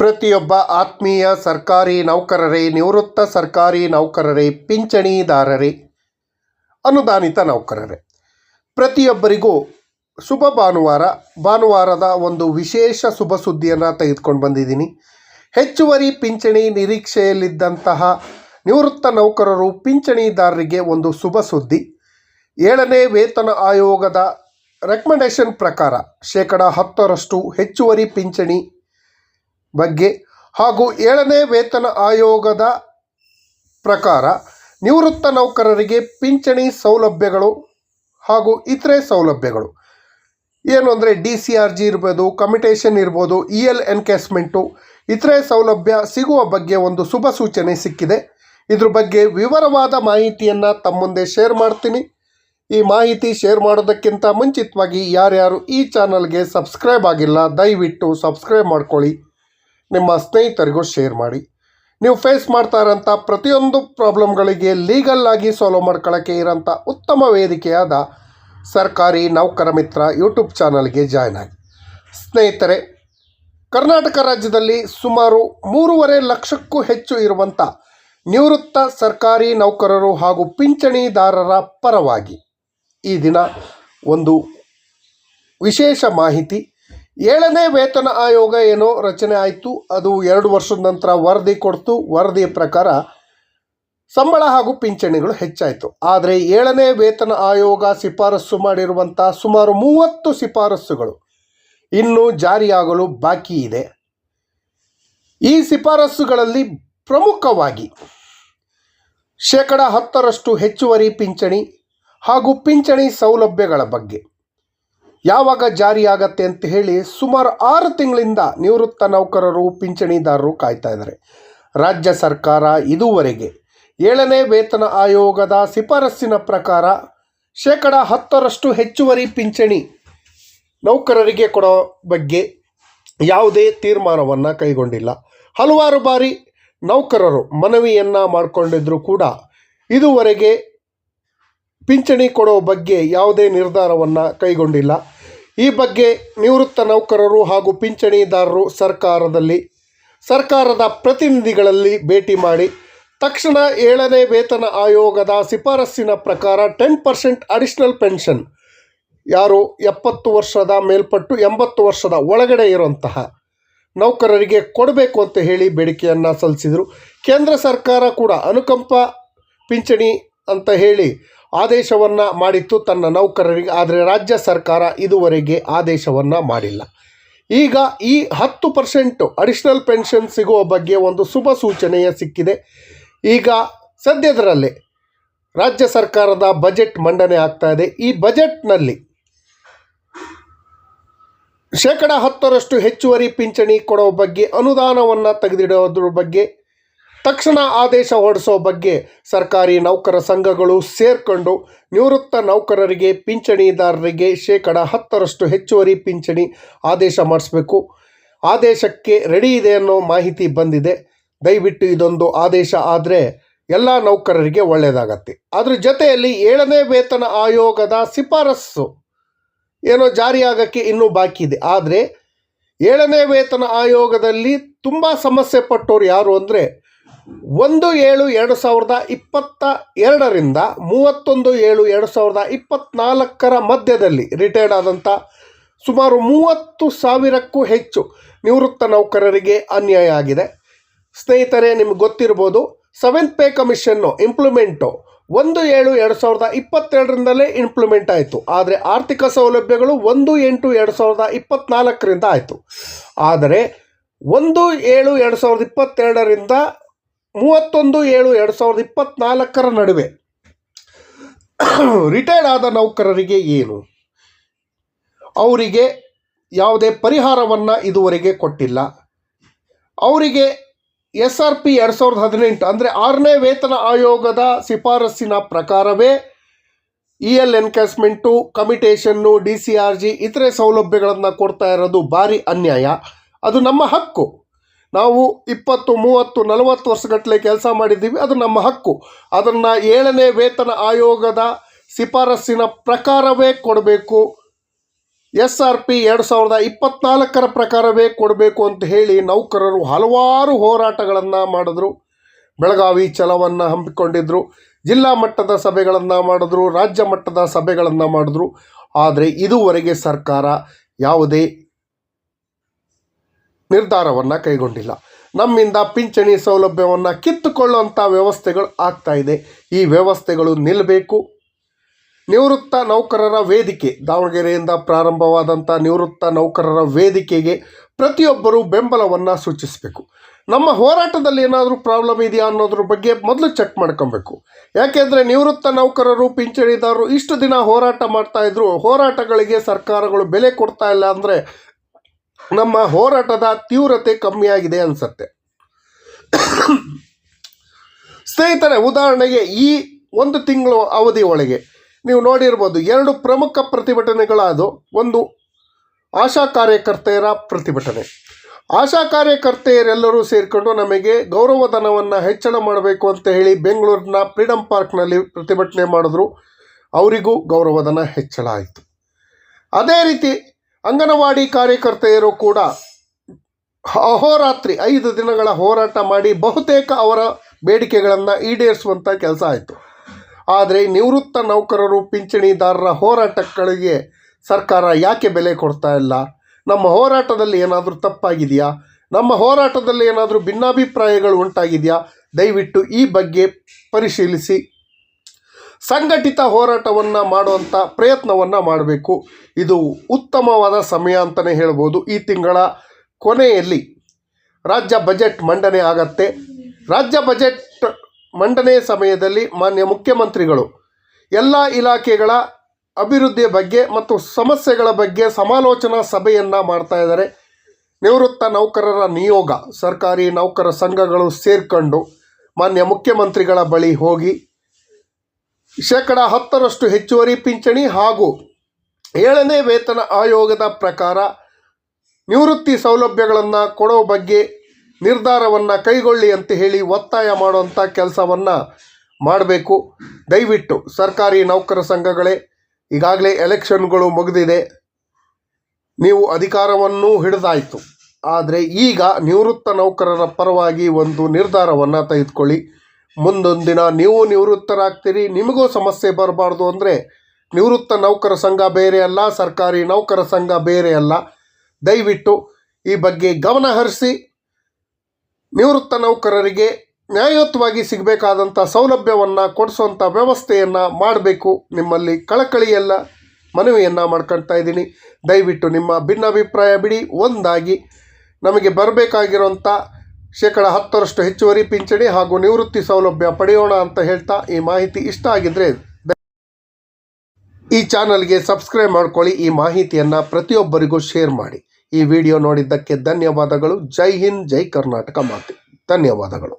ಪ್ರತಿಯೊಬ್ಬ ಆತ್ಮೀಯ ಸರ್ಕಾರಿ ನೌಕರರೇ, ನಿವೃತ್ತ ಸರ್ಕಾರಿ ನೌಕರರೇ, ಪಿಂಚಣಿದಾರರೇ, ಅನುದಾನಿತ ನೌಕರರೇ. ಪ್ರತಿಯೊಬ್ಬರಿಗೂ ಶುಭ ಭಾನುವಾರ. ಭಾನುವಾರದ ಒಂದು ವಿಶೇಷ ಶುಭ ಸುದ್ದಿಯನ್ನು ತೆಗೆದುಕೊಂಡು ಬಂದಿದ್ದೀನಿ. ಹೆಚ್ಚುವರಿ ಪಿಂಚಣಿ ನಿರೀಕ್ಷೆಯಲ್ಲಿದ್ದಂತಹ ನಿವೃತ್ತ ನೌಕರರು ಪಿಂಚಣಿದಾರರಿಗೆ ಒಂದು ಶುಭ ಸುದ್ದಿ. ಏಳನೇ ವೇತನ ಆಯೋಗದ ರೆಕಮೆಂಡೇಶನ್ ಪ್ರಕಾರ ಶೇಕಡ ಹತ್ತರಷ್ಟು ಹೆಚ್ಚುವರಿ ಪಿಂಚಣಿ ಬಗ್ಗೆ ಹಾಗೂ ಏಳನೇ ವೇತನ ಆಯೋಗದ ಪ್ರಕಾರ ನಿವೃತ್ತ ನೌಕರರಿಗೆ ಪಿಂಚಣಿ ಸೌಲಭ್ಯಗಳು ಹಾಗೂ ಇತರೆ ಸೌಲಭ್ಯಗಳು. ಏನು ಅಂದರೆ ಡಿ ಸಿ ಆರ್ ಜಿ ಇರ್ಬೋದು ಕಮಿಟೇಷನ್ ಇರ್ಬೋದು ಇ ಎಲ್ ಎನ್ಕೇಸ್ಮೆಂಟು ಇತರೆ ಸೌಲಭ್ಯ ಸಿಗುವ ಬಗ್ಗೆ ಒಂದು ಶುಭ ಸೂಚನೆ ಸಿಕ್ಕಿದೆ. ಇದ್ರ ಬಗ್ಗೆ ವಿವರವಾದ ಮಾಹಿತಿಯನ್ನು ತಮ್ಮ ಮುಂದೆ ಶೇರ್ ಮಾಡ್ತೀನಿ. ಈ ಮಾಹಿತಿ ಶೇರ್ ಮಾಡೋದಕ್ಕಿಂತ ಮುಂಚಿತವಾಗಿ ಯಾರ್ಯಾರು ಈ ಚಾನಲ್ಗೆ ಸಬ್ಸ್ಕ್ರೈಬ್ ಆಗಿಲ್ಲ, ದಯವಿಟ್ಟು ಸಬ್ಸ್ಕ್ರೈಬ್ ಮಾಡ್ಕೊಳ್ಳಿ. ನಿಮ್ಮ ಸ್ನೇಹಿತರಿಗೂ ಶೇರ್ ಮಾಡಿ. ನೀವು ಫೇಸ್ ಮಾಡ್ತಾ ಇರೋಂಥ ಪ್ರತಿಯೊಂದು ಪ್ರಾಬ್ಲಮ್ಗಳಿಗೆ ಲೀಗಲ್ ಆಗಿ ಸಾಲ್ವ್ ಮಾಡ್ಕೊಳ್ಳೋಕ್ಕೆ ಇರೋಂಥ ಉತ್ತಮ ವೇದಿಕೆಯಾದ ಸರ್ಕಾರಿ ನೌಕರ ಮಿತ್ರ ಯೂಟ್ಯೂಬ್ ಚಾನಲ್ಗೆ ಜಾಯ್ನ್ ಆಗಿ. ಸ್ನೇಹಿತರೆ, ಕರ್ನಾಟಕ ರಾಜ್ಯದಲ್ಲಿ ಸುಮಾರು ಮೂರುವರೆ ಲಕ್ಷಕ್ಕೂ ಹೆಚ್ಚು ಇರುವಂಥ ನಿವೃತ್ತ ಸರ್ಕಾರಿ ನೌಕರರು ಹಾಗೂ ಪಿಂಚಣಿದಾರರ ಪರವಾಗಿ ಈ ದಿನ ಒಂದು ವಿಶೇಷ ಮಾಹಿತಿ ಏಳನೇ ವೇತನ ಆಯೋಗ ಏನೋ ರಚನೆ ಆಯಿತು. ಅದು ಎರಡು ವರ್ಷದ ನಂತರ ವರದಿ ಕೊಡ್ತು. ವರದಿಯ ಪ್ರಕಾರ ಸಂಬಳ ಹಾಗೂ ಪಿಂಚಣಿಗಳು ಹೆಚ್ಚಾಯಿತು. ಆದರೆ ಏಳನೇ ವೇತನ ಆಯೋಗ ಶಿಫಾರಸು ಮಾಡಿರುವಂಥ ಸುಮಾರು ಮೂವತ್ತು ಶಿಫಾರಸುಗಳು ಇನ್ನೂ ಜಾರಿಯಾಗಲು ಬಾಕಿ ಇದೆ. ಈ ಶಿಫಾರಸ್ಸುಗಳಲ್ಲಿ ಪ್ರಮುಖವಾಗಿ ಶೇಕಡ ಹತ್ತರಷ್ಟು ಹೆಚ್ಚುವರಿ ಪಿಂಚಣಿ ಹಾಗೂ ಪಿಂಚಣಿ ಸೌಲಭ್ಯಗಳ ಬಗ್ಗೆ. ಯಾವಾಗ ಜಾರಿಯಾಗತ್ತೆ ಅಂತ ಹೇಳಿ ಸುಮಾರು ಆರು ತಿಂಗಳಿಂದ ನಿವೃತ್ತ ನೌಕರರು, ಪಿಂಚಣಿದಾರರು ಕಾಯ್ತಾ ಇದ್ದಾರೆ. ರಾಜ್ಯ ಸರ್ಕಾರ ಇದುವರೆಗೆ ಏಳನೇ ವೇತನ ಆಯೋಗದ ಶಿಫಾರಸ್ಸಿನ ಪ್ರಕಾರ ಶೇಕಡ ಹತ್ತರಷ್ಟು ಹೆಚ್ಚುವರಿ ಪಿಂಚಣಿ ನೌಕರರಿಗೆ ಕೊಡೋ ಬಗ್ಗೆ ಯಾವುದೇ ತೀರ್ಮಾನವನ್ನು ಕೈಗೊಂಡಿಲ್ಲ. ಹಲವಾರು ಬಾರಿ ನೌಕರರು ಮನವಿಯನ್ನು ಮಾಡಿಕೊಂಡಿದ್ದರೂ ಕೂಡ ಇದುವರೆಗೆ ಪಿಂಚಣಿ ಕೊಡೋ ಬಗ್ಗೆ ಯಾವುದೇ ನಿರ್ಧಾರವನ್ನು ಕೈಗೊಂಡಿಲ್ಲ. ಈ ಬಗ್ಗೆ ನಿವೃತ್ತ ನೌಕರರು ಹಾಗೂ ಪಿಂಚಣಿದಾರರು ಸರ್ಕಾರದಲ್ಲಿ, ಸರ್ಕಾರದ ಪ್ರತಿನಿಧಿಗಳಲ್ಲಿ ಭೇಟಿ ಮಾಡಿ, ತಕ್ಷಣ ಏಳನೇ ವೇತನ ಆಯೋಗದ ಶಿಫಾರಸ್ಸಿನ ಪ್ರಕಾರ ಟೆನ್ ಪರ್ಸೆಂಟ್ ಅಡಿಷ್ನಲ್ ಪೆನ್ಷನ್. ಯಾರು ಎಪ್ಪತ್ತು ವರ್ಷದ ಮೇಲ್ಪಟ್ಟು ಎಂಬತ್ತು ವರ್ಷದ ಒಳಗಡೆ ಇರುವಂತಹ ನೌಕರರಿಗೆ ಕೊಡಬೇಕು ಅಂತ ಹೇಳಿ ಬೇಡಿಕೆಯನ್ನು ಸಲ್ಲಿಸಿದರು. ಕೇಂದ್ರ ಸರ್ಕಾರ ಕೂಡ ಅನುಕಂಪ, ಪಿಂಚಣಿ ಅಂತ ಹೇಳಿ ಆದೇಶವನ್ನು ಮಾಡಿತ್ತು ತನ್ನ ನೌಕರರಿಗೆ, ಆದರೆ ರಾಜ್ಯ ಸರ್ಕಾರ ಇದುವರೆಗೆ ಆದೇಶವನ್ನು ಮಾಡಿಲ್ಲ. ಈಗ ಈ ಹತ್ತು ಪರ್ಸೆಂಟು ಅಡಿಷ್ನಲ್ ಪೆನ್ಷನ್ ಸಿಗುವ ಬಗ್ಗೆ ಒಂದು ಶುಭ ಸೂಚನೆಯ ಸಿಕ್ಕಿದೆ. ಈಗ ಸದ್ಯದರಲ್ಲೇ ರಾಜ್ಯ ಸರ್ಕಾರದ ಬಜೆಟ್ ಮಂಡನೆ ಆಗ್ತಾ ಇದೆ. ಈ ಬಜೆಟ್ನಲ್ಲಿ ಶೇಕಡ ಹತ್ತರಷ್ಟು ಹೆಚ್ಚುವರಿ ಪಿಂಚಣಿ ಕೊಡೋ ಬಗ್ಗೆ, ಅನುದಾನವನ್ನು ತೆಗೆದಿಡೋದ್ರ ಬಗ್ಗೆ ತಕ್ಷಣ ಆದೇಶ ಹೊರಡಿಸೋ ಬಗ್ಗೆ ಸರ್ಕಾರಿ ನೌಕರ ಸಂಘಗಳು ಸೇರ್ಕೊಂಡು ನಿವೃತ್ತ ನೌಕರರಿಗೆ ಪಿಂಚಣಿದಾರರಿಗೆ ಶೇಕಡ ಹತ್ತರಷ್ಟು ಹೆಚ್ಚುವರಿ ಪಿಂಚಣಿ ಆದೇಶ ಮಾಡಿಸ್ಬೇಕು. ಆದೇಶಕ್ಕೆ ರೆಡಿ ಇದೆ ಅನ್ನೋ ಮಾಹಿತಿ ಬಂದಿದೆ. ದಯವಿಟ್ಟು ಇದೊಂದು ಆದೇಶ ಆದರೆ ಎಲ್ಲ ನೌಕರರಿಗೆ ಒಳ್ಳೆಯದಾಗತ್ತೆ ಅದ್ರ ಜೊತೆಯಲ್ಲಿ ಏಳನೇ ವೇತನ ಆಯೋಗದ ಶಿಫಾರಸ್ಸು ಏನೋ ಜಾರಿಯಾಗಕ್ಕೆ ಇನ್ನೂ ಬಾಕಿ ಇದೆ. ಆದರೆ ಏಳನೇ ವೇತನ ಆಯೋಗದಲ್ಲಿ ತುಂಬ ಸಮಸ್ಯೆ ಪಟ್ಟೋರು ಯಾರು ಅಂದರೆ ಒಂದು ಏಳು ಎರಡು ಸಾವಿರದ ಇಪ್ಪತ್ತ ಎರಡರಿಂದ ಮೂವತ್ತೊಂದು ಏಳು ಎರಡು ಸಾವಿರದ ಇಪ್ಪತ್ತ್ನಾಲ್ಕರ ಮಧ್ಯದಲ್ಲಿ ರಿಟೈರ್ಡ್ ಆದಂಥ ಸುಮಾರು ಮೂವತ್ತು ಸಾವಿರಕ್ಕೂ ಹೆಚ್ಚು ನಿವೃತ್ತ ನೌಕರರಿಗೆ ಅನ್ಯಾಯ ಆಗಿದೆ. ಸ್ನೇಹಿತರೆ, ನಿಮ್ಗೆ ಗೊತ್ತಿರ್ಬೋದು ಸೆವೆಂತ್ ಪೇ ಕಮಿಷನ್ನು ಇಂಪ್ಲಿಮೆಂಟು ಒಂದು ಏಳು ಎರಡು ಸಾವಿರದ ಇಪ್ಪತ್ತೆರಡರಿಂದಲೇ ಇಂಪ್ಲಿಮೆಂಟ್ ಆಯಿತು. ಆದರೆ ಆರ್ಥಿಕ ಸೌಲಭ್ಯಗಳು ಒಂದು ಎಂಟು ಎರಡು ಸಾವಿರದ ಇಪ್ಪತ್ತ್ನಾಲ್ಕರಿಂದ ಆಯಿತು. ಆದರೆ ಒಂದು ಏಳು ಎರಡು ಸಾವಿರದ ಇಪ್ಪತ್ತೆರಡರಿಂದ ಮೂವತ್ತೊಂದು ಏಳು ಎರಡು ಸಾವಿರದ ಇಪ್ಪತ್ತ್ನಾಲ್ಕರ ನಡುವೆ ರಿಟೈರ್ಡ್ ಆದ ನೌಕರರಿಗೆ ಏನು? ಅವರಿಗೆ ಯಾವುದೇ ಪರಿಹಾರವನ್ನು ಇದುವರೆಗೆ ಕೊಟ್ಟಿಲ್ಲ. ಅವರಿಗೆ ಎಸ್ ಆರ್ ಪಿ ಎರಡು ಸಾವಿರದ ಹದಿನೆಂಟು ಅಂದರೆ ಆರನೇ ವೇತನ ಆಯೋಗದ ಶಿಫಾರಸ್ಸಿನ ಪ್ರಕಾರವೇ E L encashment commutation D C R G ಇತರೆ ಸೌಲಭ್ಯಗಳನ್ನು ಕೊಡ್ತಾ ಇರೋದು ಭಾರಿ ಅನ್ಯಾಯ. ಅದು ನಮ್ಮ ಹಕ್ಕು. ನಾವು ಇಪ್ಪತ್ತು, ಮೂವತ್ತು, ನಲವತ್ತು ವರ್ಷಗಟ್ಟಲೆ ಕೆಲಸ ಮಾಡಿದ್ದೀವಿ. ಅದು ನಮ್ಮ ಹಕ್ಕು. ಅದನ್ನು ಏಳನೇ ವೇತನ ಆಯೋಗದ ಶಿಫಾರಸ್ಸಿನ ಪ್ರಕಾರವೇ ಕೊಡಬೇಕು. ಎಸ್ ಆರ್ ಪಿ ಎರಡು ಸಾವಿರದ ಇಪ್ಪತ್ನಾಲ್ಕರ ಪ್ರಕಾರವೇ ಕೊಡಬೇಕು ಅಂತ ಹೇಳಿ ನೌಕರರು ಹಲವಾರು ಹೋರಾಟಗಳನ್ನು ಮಾಡಿದ್ರು. ಬೆಳಗಾವಿ ಛಲವನ್ನು ಹಮ್ಮಿಕೊಂಡಿದ್ದರು ಜಿಲ್ಲಾ ಮಟ್ಟದ ಸಭೆಗಳನ್ನು ಮಾಡಿದ್ರು. ರಾಜ್ಯ ಮಟ್ಟದ ಸಭೆಗಳನ್ನು ಮಾಡಿದ್ರು. ಆದರೆ ಇದುವರೆಗೆ ಸರ್ಕಾರ ಯಾವುದೇ ನಿರ್ಧಾರವನ್ನು ಕೈಗೊಂಡಿಲ್ಲ. ನಮ್ಮಿಂದ ಪಿಂಚಣಿ ಸೌಲಭ್ಯವನ್ನು ಕಿತ್ತುಕೊಳ್ಳುವಂಥ ವ್ಯವಸ್ಥೆಗಳು ಆಗ್ತಾ ಇದೆ. ಈ ವ್ಯವಸ್ಥೆಗಳು ನಿಲ್ಲಬೇಕು ನಿವೃತ್ತ ನೌಕರರ ವೇದಿಕೆ, ದಾವಣಗೆರೆಯಿಂದ ಪ್ರಾರಂಭವಾದಂಥ ನಿವೃತ್ತ ನೌಕರರ ವೇದಿಕೆಗೆ ಪ್ರತಿಯೊಬ್ಬರೂ ಬೆಂಬಲವನ್ನು ಸೂಚಿಸಬೇಕು. ನಮ್ಮ ಹೋರಾಟದಲ್ಲಿ ಏನಾದರೂ ಪ್ರಾಬ್ಲಮ್ ಇದೆಯಾ ಅನ್ನೋದ್ರ ಬಗ್ಗೆ ಮೊದಲು ಚೆಕ್ ಮಾಡ್ಕೊಬೇಕು. ಯಾಕೆಂದರೆ ನಿವೃತ್ತ ನೌಕರರು, ಪಿಂಚಣಿದಾರರು ಇಷ್ಟು ದಿನ ಹೋರಾಟ ಮಾಡ್ತಾ ಇದ್ರು, ಹೋರಾಟಗಳಿಗೆ ಸರ್ಕಾರಗಳು ಬೆಲೆ ಕೊಡ್ತಾ ಇಲ್ಲ ಅಂದರೆ ನಮ್ಮ ಹೋರಾಟದ ತೀವ್ರತೆ ಕಮ್ಮಿಯಾಗಿದೆ ಅನ್ಸತ್ತೆ. ಸ್ನೇಹಿತರೆ, ಉದಾಹರಣೆಗೆ ಈ ಒಂದು ತಿಂಗಳು ಅವಧಿ ಒಳಗೆ ನೀವು ನೋಡಿರ್ಬೋದು ಎರಡು ಪ್ರಮುಖ ಪ್ರತಿಭಟನೆಗಳಾದವು. ಒಂದು ಆಶಾ ಕಾರ್ಯಕರ್ತೆಯರ ಪ್ರತಿಭಟನೆ. ಆಶಾ ಕಾರ್ಯಕರ್ತೆಯರೆಲ್ಲರೂ ಸೇರಿಕೊಂಡು ನಮಗೆ ಗೌರವಧನವನ್ನು ಹೆಚ್ಚಳ ಮಾಡಬೇಕು ಅಂತ ಹೇಳಿ ಬೆಂಗಳೂರಿನ ಫ್ರೀಡಮ್ ಪಾರ್ಕ್ನಲ್ಲಿ ಪ್ರತಿಭಟನೆ ಮಾಡಿದ್ರು. ಅವರಿಗೂ ಗೌರವಧನ ಹೆಚ್ಚಳ ಆಯಿತು. ಅದೇ ರೀತಿ ಅಂಗನವಾಡಿ ಕಾರ್ಯಕರ್ತೆಯರು ಕೂಡ ಅಹೋರಾತ್ರಿ ಐದು ದಿನಗಳ ಹೋರಾಟ ಮಾಡಿ ಬಹುತೇಕ ಅವರ ಬೇಡಿಕೆಗಳನ್ನು ಈಡೇರಿಸುವಂಥ ಕೆಲಸ ಆಯಿತು. ಆದರೆ ನಿವೃತ್ತ ನೌಕರರು, ಪಿಂಚಣಿದಾರರ ಹೋರಾಟಗಳಿಗೆ ಸರ್ಕಾರ ಯಾಕೆ ಬೆಲೆ ಕೊಡ್ತಾ ಇಲ್ಲ? ನಮ್ಮ ಹೋರಾಟದಲ್ಲಿ ಏನಾದರೂ ತಪ್ಪಾಗಿದೆಯಾ? ನಮ್ಮ ಹೋರಾಟದಲ್ಲಿ ಏನಾದರೂ ಭಿನ್ನಾಭಿಪ್ರಾಯಗಳು ಉಂಟಾಗಿದೆಯಾ? ದಯವಿಟ್ಟು ಈ ಬಗ್ಗೆ ಪರಿಶೀಲಿಸಿ. ಸಂಘಟಿತ ಹೋರಾಟವನ್ನು ಮಾಡುವಂಥ ಪ್ರಯತ್ನವನ್ನು ಮಾಡಬೇಕು. ಇದು ಉತ್ತಮವಾದ ಸಮಯ ಅಂತಲೇ ಹೇಳ್ಬೋದು. ಈ ತಿಂಗಳ ಕೊನೆಯಲ್ಲಿ ರಾಜ್ಯ ಬಜೆಟ್ ಮಂಡನೆ ಆಗತ್ತೆ. ರಾಜ್ಯ ಬಜೆಟ್ ಮಂಡನೆ ಸಮಯದಲ್ಲಿ ಮಾನ್ಯ ಮುಖ್ಯಮಂತ್ರಿಗಳು ಎಲ್ಲ ಇಲಾಖೆಗಳ ಅಭಿವೃದ್ಧಿಯ ಬಗ್ಗೆ ಮತ್ತು ಸಮಸ್ಯೆಗಳ ಬಗ್ಗೆ ಸಮಾಲೋಚನಾ ಸಭೆಯನ್ನು ಮಾಡ್ತಾ ಇದ್ದಾರೆ. ನಿವೃತ್ತ ನೌಕರರ ನಿಯೋಗ, ಸರ್ಕಾರಿ ನೌಕರ ಸಂಘಗಳು ಸೇರ್ಕೊಂಡು ಮಾನ್ಯ ಮುಖ್ಯಮಂತ್ರಿಗಳ ಬಳಿ ಹೋಗಿ ಶೇಕಡ ಹತ್ತರಷ್ಟು ಹೆಚ್ಚುವರಿ ಪಿಂಚಣಿ ಹಾಗೂ ಏಳನೇ ವೇತನ ಆಯೋಗದ ಪ್ರಕಾರ ನಿವೃತ್ತಿ ಸೌಲಭ್ಯಗಳನ್ನು ಕೊಡೋ ಬಗ್ಗೆ ನಿರ್ಧಾರವನ್ನು ಕೈಗೊಳ್ಳಿ ಅಂತ ಹೇಳಿ ಒತ್ತಾಯ ಮಾಡುವಂಥ ಕೆಲಸವನ್ನು ಮಾಡಬೇಕು. ದಯವಿಟ್ಟು ಸರ್ಕಾರಿ ನೌಕರ ಸಂಘಗಳೇ, ಈಗಾಗಲೇ ಎಲೆಕ್ಷನ್ಗಳು ಮುಗಿದಿದೆ. ನೀವು ಅಧಿಕಾರವನ್ನು ಹಿಡಿದಾಯಿತು. ಆದರೆ ಈಗ ನಿವೃತ್ತ ನೌಕರರ ಪರವಾಗಿ ಒಂದು ನಿರ್ಧಾರವನ್ನು ತೆಗೆದುಕೊಳ್ಳಿ. ಮುಂದೊಂದು ದಿನ ನೀವು ನಿವೃತ್ತರಾಗ್ತೀರಿ, ನಿಮಗೂ ಸಮಸ್ಯೆ ಬರಬಾರ್ದು ಅಂದರೆ ನಿವೃತ್ತ ನೌಕರ ಸಂಘ ಬೇರೆ ಅಲ್ಲ, ಸರ್ಕಾರಿ ನೌಕರ ಸಂಘ ಬೇರೆ ಅಲ್ಲ. ದಯವಿಟ್ಟು ಈ ಬಗ್ಗೆ ಗಮನ ಹರಿಸಿ, ನಿವೃತ್ತ ನೌಕರರಿಗೆ ನ್ಯಾಯಯುತವಾಗಿ ಸಿಗಬೇಕಾದಂಥ ಸೌಲಭ್ಯವನ್ನು ಕೊಡಿಸುವಂಥ ವ್ಯವಸ್ಥೆಯನ್ನು ಮಾಡಬೇಕು. ನಿಮ್ಮಲ್ಲಿ ಕಳಕಳಿಯೆಲ್ಲ, ಮನವಿಯನ್ನು ಮಾಡ್ಕೊಳ್ತಾ ಇದ್ದೀನಿ. ದಯವಿಟ್ಟು ನಿಮ್ಮ ಭಿನ್ನಾಭಿಪ್ರಾಯ ಬಿಡಿ, ಒಂದಾಗಿ. ನಮಗೆ ಬರಬೇಕಾಗಿರೋಂಥ ಶೇಕಡ ಹತ್ತರಷ್ಟು ಹೆಚ್ಚುವರಿ ಪಿಂಚಣಿ ಹಾಗೂ ನಿವೃತ್ತಿ ಸೌಲಭ್ಯ ಪಡೆಯೋಣ ಅಂತ ಹೇಳ್ತಾ ಈ ಮಾಹಿತಿ ಇಷ್ಟ ಆಗಿದ್ರೆ ಈ ಚಾನಲ್ಗೆ ಸಬ್ಸ್ಕ್ರೈಬ್ ಮಾಡ್ಕೊಳ್ಳಿ. ಈ ಮಾಹಿತಿಯನ್ನು ಪ್ರತಿಯೊಬ್ಬರಿಗೂ ಶೇರ್ ಮಾಡಿ. ಈ ವಿಡಿಯೋ ನೋಡಿದ್ದಕ್ಕೆ ಧನ್ಯವಾದಗಳು. ಜೈ ಹಿಂದ್, ಜೈ ಕರ್ನಾಟಕ ಮಾತೆ. ಧನ್ಯವಾದಗಳು.